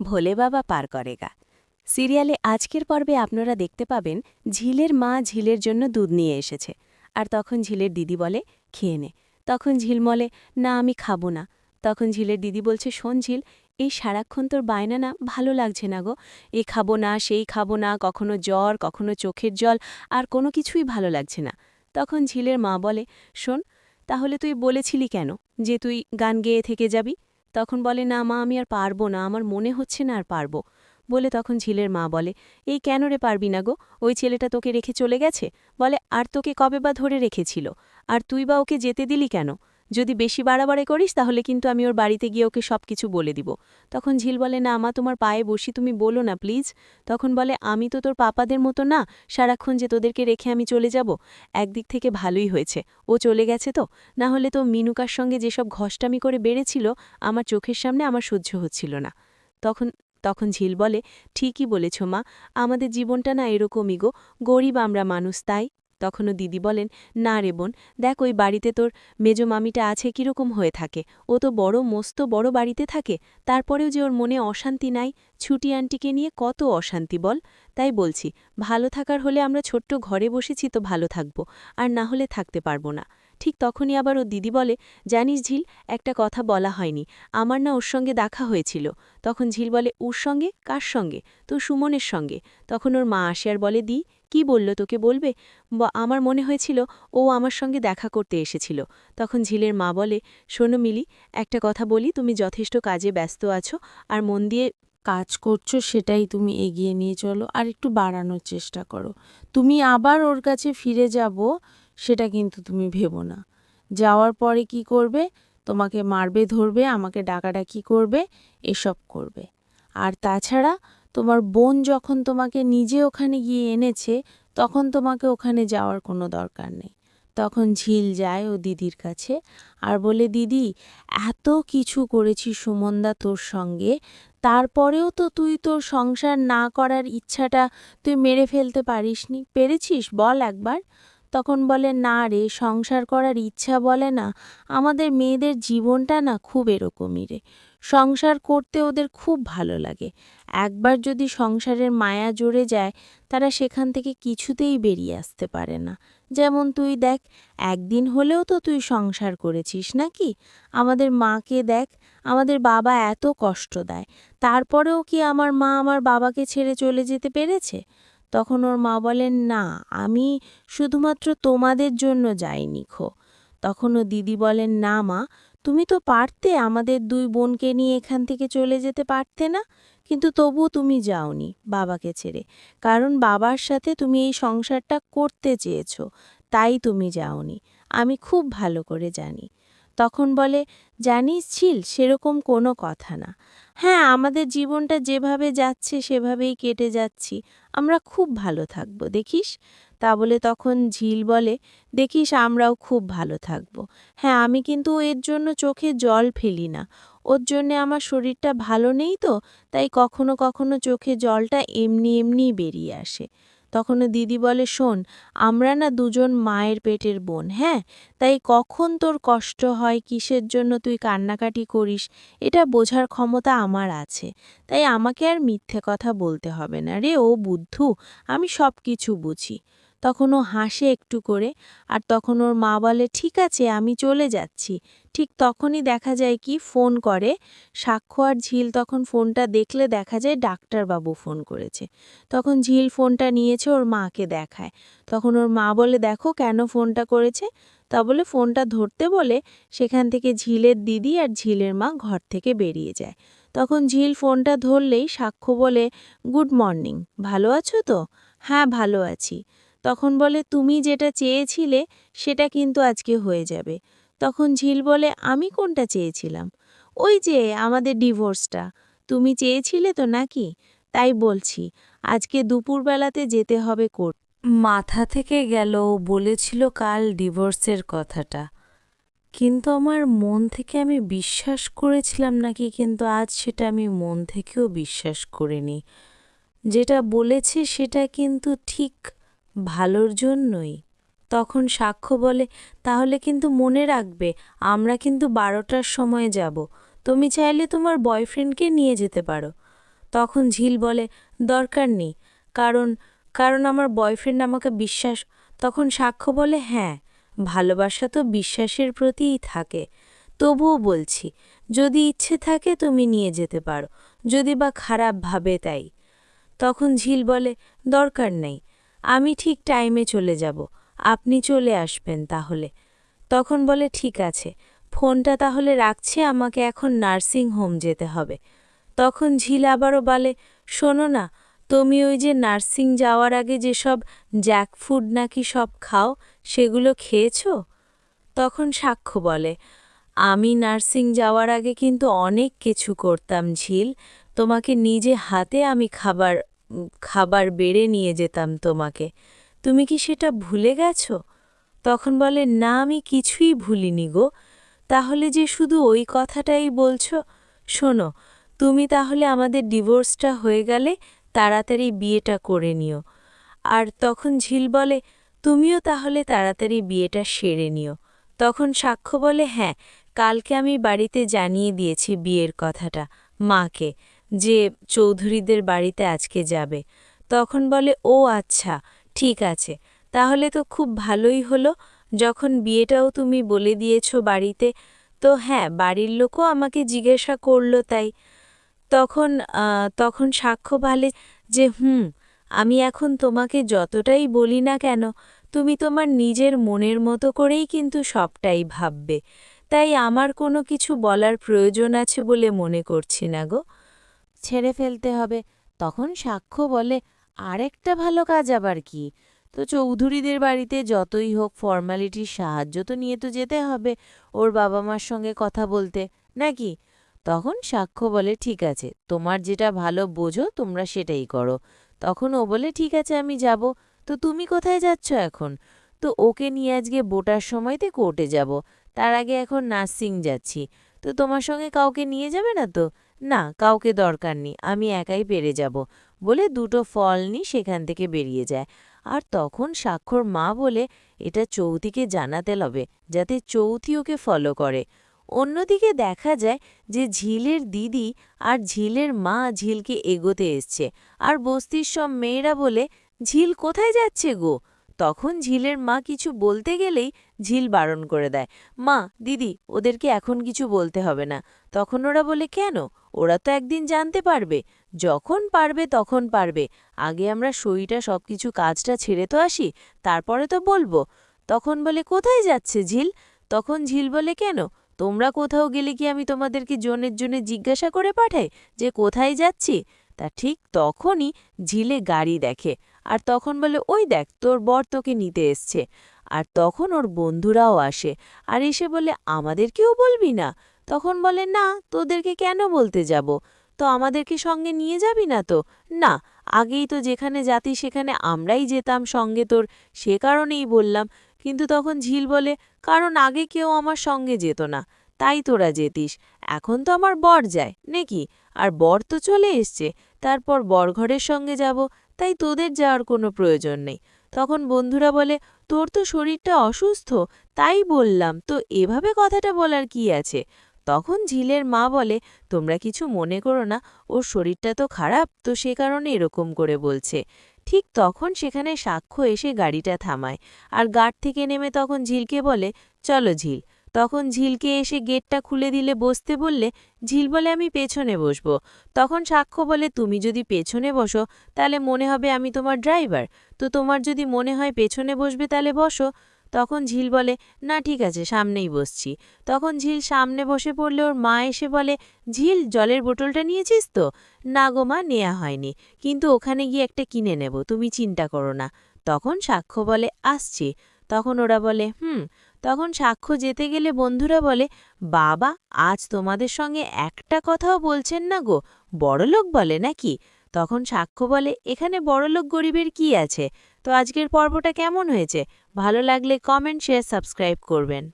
ভোলে বাবা পার করেগা। সিরিয়ালে আজকের পর্বে আপনারা দেখতে পাবেন ঝিলের মা ঝিলের জন্য দুধ নিয়ে এসেছে। আর তখন ঝিলের দিদি বলে, খেয়ে নে। তখন ঝিল বলে, না, আমি খাব না। তখন ঝিলের দিদি বলছে, শোন ঝিল, এই সারাক্ষণ তোর বায়না না ভালো লাগছে না গো। এ খাব না, সেই খাব না, কখনো জ্বর, কখনো চোখের জল, আর কোনো কিছুই ভালো লাগছে না। তখন ঝিলের মা বলে, শোন, তাহলে তুই বলেছিলি কেন যে তুই গান গেয়ে থেকে যাবি? তখন বলে, না মা, আমি আর পারব না, আমার মনে হচ্ছে না আর পারব। বলে তখন ঝিলের মা বলে, এই কেন রে পারবি না গো? ওই ছেলেটা তোকে রেখে চলে গেছে? বলে, আর তোকে কবে বা ধরে রেখেছিল? আর তুই বা ওকে যেতে দিলি কেন? যদি বেশি বাড়াবাড়ি করিস, তাহলে কিন্তু আমি ওর বাড়িতে গিয়ে ওকে সব কিছু বলে দিব। তখন ঝিল বলে, না, মা, তোমার পায়ে বসি, তুমি বলো না প্লিজ তখন বলে, আমি তো তোর পাপাদের মতো না, সারাক্ষণ যে তোদেরকে রেখে আমি চলে যাব, একদিক থেকে ভালোই হয়েছে। ও চলে গেছে তো? না হলে তো মিনুকার সঙ্গে যেসব ঘষ্টামি করে বেড়েছিল, আমার চোখের সামনে আমার সহ্য হচ্ছিল না। তখন তখন ঝিল বলে, ঠিকই বলেছ মা, আমাদের জীবনটা না এরকমই গো, গরিব আমরা মানুষ, তাই? তখনও দিদি বলেন, না রে বোন, দেখ ওই বাড়িতে তোর মেজো মামিটা আছে কীরকম হয়ে থাকে। ও তো বড়, মস্ত, বড় বাড়িতে থাকে। তারপরেও যে ওর মনে অশান্তি নাই, ছুটি আন্টিকে নিয়ে কত অশান্তি বল। তাই বলছি, ভালো থাকার হলে আমরা ছোট্ট ঘরে বসেছি তো ভালো থাকব, আর না হলে থাকতে পারব না। ঠিক তখনই আবার ও দিদি বলে, জানিস ঝিল, একটা কথা বলা হয়নি। আমার না ওর সঙ্গে দেখা হয়েছিল তখন ঝিল বলে, ওর সঙ্গে? কার সঙ্গে? তো সুমনের সঙ্গে তখন ওর মা আসে আর বলে, দি, কি বলল তোকে বলবে? আমার মনে হয়েছিল ও আমার সঙ্গে দেখা করতে এসেছিল তখন ঝিলের মা বলে, শোনো মিলি, একটা কথা বলি, তুমি যথেষ্ট কাজে ব্যস্ত আছো আর মন দিয়ে কাজ করছ সেটাই তুমি এগিয়ে নিয়ে চলো আর একটু বাড়ানোর চেষ্টা করো। তুমি আবার ওর কাছে ফিরে যাব সেটা কিন্তু তুমি ভেবো না। যাওয়ার পরে কি করবে? তোমাকে মারবে, ধরবে, আমাকে ডাকাডাকি করবে, এসব করবে। আর তাছাড়া তোমার বোন যখন তোমাকে নিজে ওখানে গিয়ে এনেছে, তখন তোমাকে ওখানে যাওয়ার কোনো দরকার নেই। তখন ঝিল যায় ও দিদির কাছে আর বলে, দিদি, এত কিছু করেছি সুমনদা তোর সঙ্গে, তারপরেও তো তুই তোর সংসার না করার ইচ্ছাটা তুই মেরে ফেলতে পারিসনি। পেরেছিস? বল একবার। তখন বলে, না রে, সংসার করার ইচ্ছা বলে না। আমাদের মেয়েদের জীবনটা না খুব এরকমই রে। সংসার করতে ওদের খুব ভালো লাগে। একবার যদি সংসারের মায়া জড়ে যায়, তারা সেখান থেকে কিছুতেই বেরিয়ে আসতে পারে না। যেমন তুই দেখ, একদিন হলেও তো তুই সংসার করেছিস নাকি? আমাদের মাকে দেখ, আমাদের বাবা এত কষ্ট দেয়। তারপরেও কি আমার মা আমার বাবাকে ছেড়ে চলে যেতে পেরেছে? তখন ওর মা বলেন, না, আমি শুধুমাত্র তোমাদের জন্য যাইনি খো তখন ও দিদি বলেন, না মা, তুমি তো পারতে, আমাদের দুই বোনকে নিয়ে এখান থেকে চলে যেতে পারতে না, কিন্তু তবু তুমি যাওনি বাবাকে ছেড়ে। কারণ বাবার সাথে তুমি এই সংসারটা করতে চেয়েছো, তাই তুমি যাওনি। আমি খুব ভালো করে জানি। তখন বলে, জানিস ছিল সেরকম কোনো কথা না। হ্যাঁ আমাদের জীবনটা যেভাবে যাচ্ছে, সেভাবেই কেটে যাচ্ছি। আমরা খুব ভালো থাকব, দেখিস? তা বলে তখন ঝিল বলে, দেখিস, আমরাও খুব ভালো থাকব। হ্যাঁ আমি কিন্তু এর জন্য চোখে জল ফেলি না। ওর জন্যে আমার শরীরটা ভালো নেই তো, তাই কখনো কখনো চোখে জলটা এমনি এমনিই বেরিয়ে আসে। তখনও দিদি বলে, শোন, আমরা না দুজন মায়ের পেটের বোন হ্যাঁ? তাই কখন তোর কষ্ট হয়, কিসের জন্য তুই কান্নাকাটি করিস, এটা বোঝার ক্ষমতা আমার আছে। তাই আমাকে আর মিথ্যে কথা বলতে হবে না রে, ও বুদ্ধু, আমি সব কিছু বুঝি। তখন ও হাসে একটু করে, আর তখন ওর মা বলে, ঠিক আছে, আমি চলে যাচ্ছি। ঠিক তখনই দেখা যায় কি, ফোন করে। সাক্ষ্য আর ঝিল তখন ফোনটা দেখলে দেখা যায় ডাক্তারবাবু ফোন করেছে। তখন ঝিল ফোনটা নিয়েছে, ওর মাকে দেখায়। তখন ওর মা বলে, দেখো কেন ফোনটা করেছে? তা বলে, ফোনটা ধরতে বলে সেখান থেকে ঝিলের দিদি আর ঝিলের মা ঘর থেকে বেরিয়ে যায়। তখন ঝিল ফোনটা ধরলেই সাক্ষ্য বলে, গুড মর্নিং, ভালো আছো তো? হ্যাঁ ভালো আছি। তখন বলে, তুমি যেটা চেয়েছিলে, সেটা কিন্তু আজকে হয়ে যাবে। তখন ঝিল বলে, আমি কোনটা চেয়েছিলাম? ওই যে, আমাদের ডিভোর্সটা। তুমি চেয়েছিলে তো নাকি? তাই বলছি, আজকে দুপুরবেলাতে যেতে হবে কোর্ট। মাথা থেকে গেল বলেছিল কাল ডিভোর্সের কথাটা। কিন্তু আমার মন থেকে আমি বিশ্বাস করেছিলাম নাকি, কিন্তু আজ সেটা আমি মন থেকেও বিশ্বাস করিনি। যেটা বলেছে সেটা কিন্তু ঠিক ভালোর জন্যই। তখন সাক্ষ্য বলে, তাহলে কিন্তু মনে রাখবে, আমরা কিন্তু বারোটার সময় যাব। তুমি চাইলে তোমার বয়ফ্রেন্ডকে নিয়ে যেতে পারো। তখন ঝিল বলে, দরকার নেই, কারণ কারণ আমার বয়ফ্রেন্ড আমাকে বিশ্বাস তখন সাক্ষ্য বলে হ্যাঁ ভালোবাসা তো বিশ্বাসের প্রতিই থাকে। তবুও বলছি, যদি ইচ্ছে থাকে তুমি নিয়ে যেতে পারো, যদি বা খারাপ ভাবে তাই। তখন ঝিল বলে, দরকার নেই আমি ঠিক টাইমে চলে যাব। আপনি চলে আসবেন তাহলে। তখন বলে, ঠিক আছে। ফোনটা তাহলে রাখছি, আমাকে এখন নার্সিং হোম যেতে হবে। তখন ঝিল আবারও বলে, শোনো না, তুমি ওই যে নার্সিং যাওয়ার আগে যেসব জ্যাক ফুড নাকি সব খাও, সেগুলো খেয়েছো? তখন সাক্ষ্য বলে, আমি নার্সিং যাওয়ার আগে কিন্তু অনেক কিছু করতাম ঝিল। তোমাকে নিজে হাতে আমি খাবার খাবার বেড়ে নিয়ে যেতাম তোমাকে। তুমি কি সেটা ভুলে গেছো? তখন বলে, না, আমি কিছুই ভুলিনি গো। তাহলে যে শুধু ওই কথাটাই বলছো? শোনো, তুমি তাহলে আমাদের ডিভোর্সটা হয়ে গেলে তাড়াতাড়ি বিয়েটা করে নিও। আর তখন ঝিল বলে, তুমিও তাহলে তাড়াতাড়ি বিয়েটা সেরে নিও। তখন সাক্ষ্য বলে হ্যাঁ কালকে আমি বাড়িতে জানিয়ে দিয়েছি বিয়ের কথাটা, মাকে। যে চৌধুরীদের বাড়িতে আজকে যাবে। তখন বলে, ও আচ্ছা ঠিক আছে। তাহলে তো খুব ভালোই হলো। যখন বিয়েটাও তুমি বলে দিয়েছ বাড়িতে, তো হ্যাঁ বাড়ির লোকও আমাকে জিজ্ঞাসা করল তাই। তখন তখন সাক্ষ্য ভালে যে, হুম, আমি এখন তোমাকে যতটাই বলি না কেন, তুমি তোমার নিজের মনের মতো করেই কিন্তু সবটাই ভাববে। তাই আমার কোনো কিছু বলার প্রয়োজন আছে বলে মনে করছি না গো। ছেড়ে ফেলতে হবে। তখন সাক্ষ্য বলে, আরেকটা ভালো কাজ আবার কি? তো চৌধুরীদের বাড়িতে যতই হোক ফর্মালিটির সাহায্য তো নিয়ে তো যেতে হবে, ওর বাবা মার সঙ্গে কথা বলতে, নাকি? তখন সাক্ষ্য বলে, ঠিক আছে, তোমার যেটা ভালো বোঝো, তোমরা সেটাই করো। তখন ও বলে, ঠিক আছে, আমি যাব। তো তুমি কোথায় যাচ্ছ এখন? তো ওকে নিয়ে আজকে বোটার সময়তে কোর্টে যাব। তার আগে এখন নার্সিং যাচ্ছি। তো তোমার সঙ্গে কাউকে নিয়ে যাবে না তো? না, কাউকে দরকার নেই, আমি একাই পেরে যাব, বলে দুটো ফল নিয়ে সেখান থেকে বেরিয়ে যায়। আর তখন স্বাক্ষর মা বলে, এটা চৌথিকে জানাতে হবে যাতে চৌথি ওকে ফলো করে। অন্যদিকে দেখা যায় যে ঝিলের দিদি আর ঝিলের মা ঝিলকে এগোতে এসছে। আর বস্তির সব মেয়েরা বলে, ঝিল কোথায় যাচ্ছে গো? তখন ঝিলের মা কিছু বলতে গেলেই ঝিল বারণ করে দেয়। মা, দিদি, ওদেরকে এখন কিছু বলতে হবে না। তখন ওরা বলে, কেন? ওরা তো একদিন জানতে পারবে। যখন পারবে, তখন পারবে। আগে আমরা সইটা সব কিছু কাজটা ছেড়ে তো আসি, তারপরে তো বলব। তখন বলে, কোথায় যাচ্ছে ঝিল? তখন ঝিল বলে, কেন? তোমরা কোথাও গেলে কি আমি তোমাদেরকে জনের জন্য জিজ্ঞাসা করে পাঠাই যে কোথায় যাচ্ছি? তা ঠিক তখনই ঝিলে গাড়ি দেখে। আর তখন বলে, ওই দেখ, তোর বর তোকে নিতে এসছে। আর তখন ওর বন্ধুরাও আসে। আর এসে বলে, আমাদেরকেও বলবি না? তখন বলে, না, তোদেরকে কেন বলতে যাব? তো আমাদেরকে সঙ্গে নিয়ে যাবি না তো? না, আগেই তো যেখানে যাতি সেখানে আমরাই যেতাম সঙ্গে তোর, সে কারণেই বললাম। কিন্তু তখন ঝিল বলে, কারণ আগে কেউ আমার সঙ্গে যেত না, তাই তোরা যেতিস। এখন তো আমার বর যায়, নাকি? আর বর তো চলে এসছে, তারপর বরঘরের সঙ্গে যাব তাই তোদের যাওয়ার কোনো প্রয়োজন নেই। তখন বন্ধুরা বলে, তোর তো শরীরটা অসুস্থ, তাই বললাম। তো এভাবে কথাটা বলার কি আছে? তখন ঝিলের মা বলে, তোমরা কিছু মনে করো না, ওর শরীরটা তো খারাপ, তো সে কারণে এরকম করে বলছে। ঠিক তখন সেখানে সাক্ষ্য এসে গাড়িটা থামায়। আর গাড় থেকে নেমে তখন ঝিলকে বলে, চলো ঝিল। তখন ঝিলকে এসে গেটটা খুলে দিলে বসতে বললে, ঝিল বলে আমি পেছনে বসবো। তখন সাক্ষ্য বলে, তুমি যদি পেছনে বসো, তাহলে মনে হবে আমি তোমার ড্রাইভার। তো তোমার যদি মনে হয় পেছনে বসবে, তাহলে বসো। তখন ঝিল বলে, না, ঠিক আছে, সামনেই বসছি। তখন ঝিল সামনে বসে পড়লে ওর মা এসে বলে, ঝিল, জলের বোতলটা নিয়েছিস তো? না গো মা নেওয়া হয়নি। কিন্তু ওখানে গিয়ে একটা কিনে নেব, তুমি চিন্তা করো না। তখন সাক্ষ্য বলে, আসছি। তখন ওরা বলে, হুম। তখন সাক্ষ্য যেতে গেলে বন্ধুরা বলে, বাবা, আজ তোমাদের সঙ্গে একটা কথাও বলছেন না গো, বড়লোক বলে নাকি? তখন সাক্ষ্য বলে, এখানে বড়লোক গরিবের কি আছে? তো আজকের পর্বটা কেমন হয়েছে? ভালো লাগলে কমেন্ট শেয়ার সাবস্ক্রাইব করবেন।